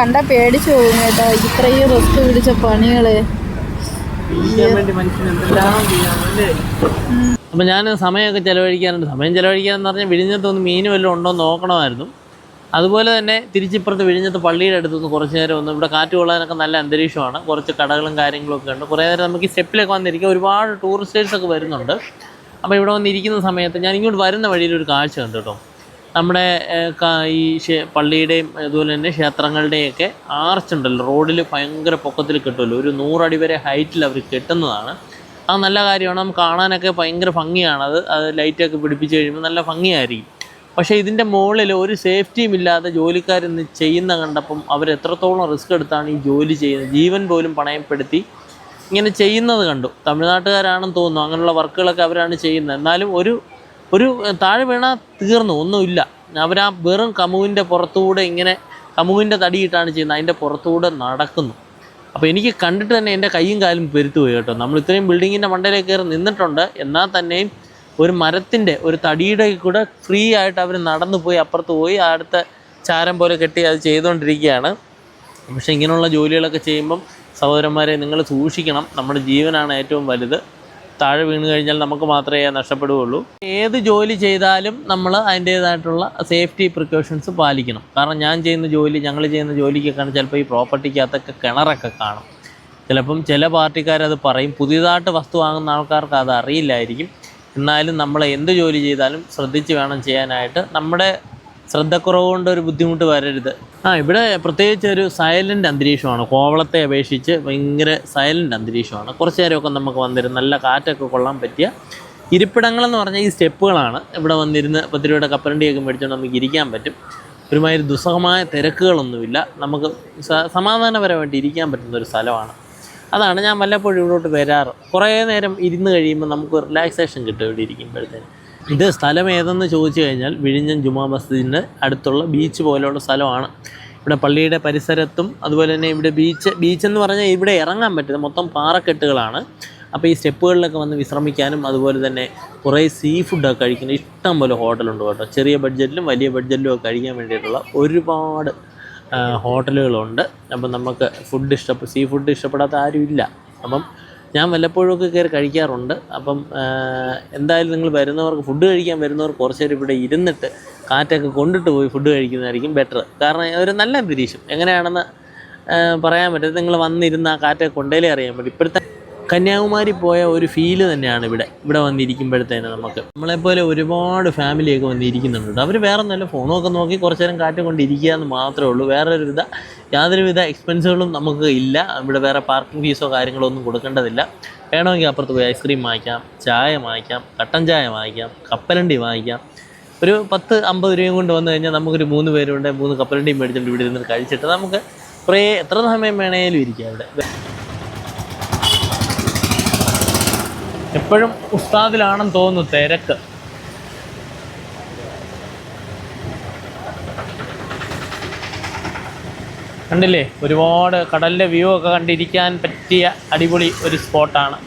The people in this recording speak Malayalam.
കണ്ട പേടിച്ചു പോകും കേട്ടോ. ഇത്രയും റിസ്ക് പിടിച്ച പണികൾ. അപ്പൊ ഞാൻ സമയമൊക്കെ ചിലവഴിക്കാറുണ്ട്. സമയം ചെലവഴിക്കാന്ന് പറഞ്ഞാൽ വിഴിഞ്ഞത്തൊന്ന് മീൻ വല്ലതും ഉണ്ടോ എന്ന് നോക്കണമായിരുന്നു. അതുപോലെ തന്നെ തിരിച്ചിപ്പുറത്ത് വിഴിഞ്ഞത്ത് പള്ളിയുടെ അടുത്തുനിന്ന് കുറച്ച് നേരം ഒന്ന് ഇവിടെ കാറ്റ് കൊള്ളാനൊക്കെ നല്ല അന്തരീക്ഷമാണ്. കുറച്ച് കടകളും കാര്യങ്ങളും ഒക്കെ ഉണ്ട്. കുറേ നേരം നമുക്ക് ഈ സ്റ്റെപ്പിലൊക്കെ വന്നിരിക്കുക ഒരുപാട് ടൂറിസ്റ്റേഴ്സൊക്കെ വരുന്നുണ്ട്. അപ്പോൾ ഇവിടെ വന്നിരിക്കുന്ന സമയത്ത് ഞാൻ ഇങ്ങോട്ട് വരുന്ന വഴിയിൽ ഒരു കാഴ്ച കണ്ടു കേട്ടോ. നമ്മുടെ ഈ പള്ളിയുടെയും അതുപോലെ തന്നെ ക്ഷേത്രങ്ങളുടെയൊക്കെ ആർച്ച് ഉണ്ടല്ലോ റോഡിൽ ഭയങ്കര പൊക്കത്തിൽ കെട്ടുമല്ലോ. ഒരു നൂറടി വരെ ഹൈറ്റിൽ അവർ കെട്ടുന്നതാണ്. അത് നല്ല കാര്യമാണ്. നമുക്ക് കാണാനൊക്കെ ഭയങ്കര ഭംഗിയാണ്. അത് അത് ലൈറ്റൊക്കെ പിടിപ്പിച്ച് കഴിയുമ്പോൾ നല്ല ഭംഗിയായിരിക്കും. പക്ഷേ ഇതിന്റെ മുകളിൽ ഒരു സേഫ്റ്റിയും ഇല്ലാതെ ജോലിക്കാർ ഇന്ന് ചെയ്യുന്ന കണ്ടപ്പം അവർ എത്രത്തോളം റിസ്ക് എടുത്താണ് ഈ ജോലി ചെയ്യുന്നത്? ജീവൻ പോലും പണയപ്പെടുത്തി ഇങ്ങനെ ചെയ്യുന്നത് കണ്ടു. തമിഴ്നാട്ടുകാരാണെന്ന് തോന്നുന്നു. അങ്ങനെയുള്ള വർക്കുകളൊക്കെ അവരാണ് ചെയ്യുന്നത്. എന്നാലും ഒരു ഒരു താഴെ വീണാൽ തീർന്നു ഒന്നുമില്ല അവർ ആ വെറും കമുവിന്റെ പുറത്തുകൂടെ ഇങ്ങനെ കമുവിന്റെ തടിയിട്ടാണ് ചെയ്യുന്നത് അതിന്റെ പുറത്തുകൂടെ നടക്കുന്നു. അപ്പോൾ എനിക്ക് കണ്ടിട്ട് തന്നെ എന്റെ കൈയും കാലും പെരുത്തു പോയി കേട്ടോ. നമ്മൾ ഇത്രയും ബിൽഡിങ്ങിന്റെ മണ്ടയിലേക്ക് കയറി നിന്നിട്ടുണ്ട്. എന്നാൽ തന്നെയും ഒരു മരത്തിന്റെ ഒരു തടിയുടെ കൂടെ ഫ്രീ ആയിട്ട് അവർ നടന്നു പോയി അപ്പുറത്ത് പോയി. അടുത്ത ചാരം പോലെ കെട്ടി അത് ചെയ്തുകൊണ്ടിരിക്കുകയാണ്. പക്ഷേ ഇങ്ങനെയുള്ള ജോലികളൊക്കെ ചെയ്യുമ്പം സഹോദരന്മാരെ നിങ്ങൾ സൂക്ഷിക്കണം. നമ്മുടെ ജീവനാണ് ഏറ്റവും വലുത്. താഴെ വീണ് കഴിഞ്ഞാൽ നമുക്ക് മാത്രമേ നഷ്ടപ്പെടുകയുള്ളൂ. ഏത് ജോലി ചെയ്താലും നമ്മൾ അതിന്റേതായിട്ടുള്ള സേഫ്റ്റി പ്രിക്കോഷൻസ് പാലിക്കണം. കാരണം ഞാൻ ചെയ്യുന്ന ജോലി ഞങ്ങൾ ചെയ്യുന്ന ജോലിക്കൊക്കെയാണ് ചിലപ്പോൾ ഈ പ്രോപ്പർട്ടിക്കകത്തൊക്കെ കിണറൊക്കെ കാണും. ചിലപ്പം ചില പാർട്ടിക്കാരത് പറയും. പുതിയതായിട്ട് വസ്തു വാങ്ങുന്ന ആൾക്കാർക്ക് അത് അറിയില്ലായിരിക്കും. എന്നാലും നമ്മൾ എന്ത് ജോലി ചെയ്താലും ശ്രദ്ധിച്ച് വേണം ചെയ്യാനായിട്ട്. നമ്മുടെ ശ്രദ്ധക്കുറവ് കൊണ്ട് ഒരു ബുദ്ധിമുട്ട് വരരുത്. ആ ഇവിടെ പ്രത്യേകിച്ച് ഒരു സൈലന്റ് അന്തരീക്ഷമാണ്. കോവളത്തെ അപേക്ഷിച്ച് ഭയങ്കര സൈലന്റ് അന്തരീക്ഷമാണ്. കുറച്ച് നേരമൊക്കെ നമുക്ക് വന്നിരുന്ന് നല്ല കാറ്റൊക്കെ കൊള്ളാൻ പറ്റിയ ഇരിപ്പിടങ്ങളെന്ന് പറഞ്ഞാൽ ഈ സ്റ്റെപ്പുകളാണ് ഇവിടെ വന്നിരുന്ന് പത്ത് രൂപയുടെ കപ്പലണ്ടിയൊക്കെ മേടിച്ചുകൊണ്ട് നമുക്ക് ഇരിക്കാൻ പറ്റും. ഒരുമാതിരി ദുസ്സഹമായ തിരക്കുകളൊന്നുമില്ല. നമുക്ക് സമാധാനപരമായിട്ട് ഇരിക്കാൻ പറ്റുന്ന ഒരു സ്ഥലമാണ്. അതാണ് ഞാൻ വല്ലപ്പോഴും ഇവിടോട്ട് വരാറ്. കുറേ നേരം ഇരുന്ന് കഴിയുമ്പോൾ നമുക്ക് റിലാക്സേഷൻ കിട്ടും ഇവിടെ ഇരിക്കുമ്പോഴത്തേന്. ഇത് സ്ഥലം ഏതെന്ന് ചോദിച്ചു കഴിഞ്ഞാൽ വിഴിഞ്ഞം ജുമാ മസ്ജിദിന്റെ അടുത്തുള്ള ബീച്ച് പോലെയുള്ള സ്ഥലമാണ്. ഇവിടെ പള്ളിയുടെ പരിസരത്തും അതുപോലെ തന്നെ ഇവിടെ ബീച്ച് ബീച്ച് എന്ന് പറഞ്ഞാൽ ഇവിടെ ഇറങ്ങാൻ പറ്റുന്നത് മൊത്തം പാറക്കെട്ടുകളാണ്. അപ്പോൾ ഈ സ്റ്റെപ്പുകളിലൊക്കെ വന്ന് വിശ്രമിക്കാനും അതുപോലെ തന്നെ കുറേ സീ ഫുഡൊക്കെ കഴിക്കുന്ന ഇഷ്ടം പോലെ ഹോട്ടലുണ്ട് കേട്ടോ. ചെറിയ ബഡ്ജറ്റിലും വലിയ ബഡ്ജറ്റിലും ഒക്കെ കഴിക്കാൻ വേണ്ടിയിട്ടുള്ള ഒരുപാട് ഹോട്ടലുകളുണ്ട്. അപ്പം നമുക്ക് ഫുഡ് ഇഷ്ടപ്പെട്ട സീ ഫുഡ് ഇഷ്ടപ്പെടാത്ത ആരും ഇല്ല അപ്പം ഞാൻ വല്ലപ്പോഴുമൊക്കെ കയറി കഴിക്കാറുണ്ട്. അപ്പം എന്തായാലും നിങ്ങൾ വരുന്നവർക്ക് ഫുഡ് കഴിക്കാൻ വരുന്നവർ കുറച്ച് നേരം ഇവിടെ ഇരുന്നിട്ട് കാറ്റൊക്കെ കൊണ്ടിട്ട് പോയി ഫുഡ് കഴിക്കുന്നതായിരിക്കും ബെറ്റർ കാരണം ഒരു നല്ല അന്തരീക്ഷം. എങ്ങനെയാണെന്ന് പറയാൻ പറ്റും നിങ്ങൾ വന്നിരുന്ന് ആ കാറ്റൊക്കെ കൊണ്ടേലേ അറിയാൻ പറ്റും. ഇപ്പോഴത്തെ കന്യാകുമാരി പോയ ഒരു ഫീൽ തന്നെയാണ് ഇവിടെ. ഇവിടെ വന്നിരിക്കുമ്പോഴത്തേന് നമുക്ക്. നമ്മളെപ്പോലെ ഒരുപാട് ഫാമിലിയൊക്കെ വന്നിരിക്കുന്നുണ്ട് അവർ വേറെ നല്ല ഫോണൊക്കെ നോക്കി കുറച്ച് നേരം കാറ്റ് കൊണ്ടിരിക്കുക എന്ന് മാത്രമേ ഉള്ളൂ. വേറെ ഒരു വിധ യാതൊരുവിധ എക്സ്പെൻസുകളും നമുക്ക് ഇല്ല. ഇവിടെ വേറെ പാർക്കിംഗ് ഫീസോ കാര്യങ്ങളോ ഒന്നും കൊടുക്കേണ്ടതില്ല. വേണമെങ്കിൽ അപ്പുറത്ത് പോയി ഐസ്ക്രീം വാങ്ങിക്കാം ചായ വാങ്ങിക്കാം കട്ടൻ ചായ വാങ്ങിക്കാം കപ്പലണ്ടി വാങ്ങിക്കാം. ഒരു പത്ത് അമ്പത് രൂപയും കൊണ്ട് വന്നു കഴിഞ്ഞാൽ നമുക്കൊരു മൂന്ന് പേരുണ്ട് മൂന്ന് കപ്പലണ്ടിയും മേടിച്ചിട്ട് ഇവിടെ ഇരുന്ന് കഴിച്ചിട്ട് നമുക്ക് കുറേ എത്ര സമയം വേണേലും ഇരിക്കാം ഇവിടെ എപ്പോഴും ഉസ്താദിലാണെന്ന് തോന്നുന്നു തിരക്ക്. കണ്ടില്ലേ? ഒരുപാട് കടലിന്റെ വ്യൂ ഒക്കെ കണ്ടിരിക്കാൻ പറ്റിയ അടിപൊളി ഒരു സ്പോട്ടാണ്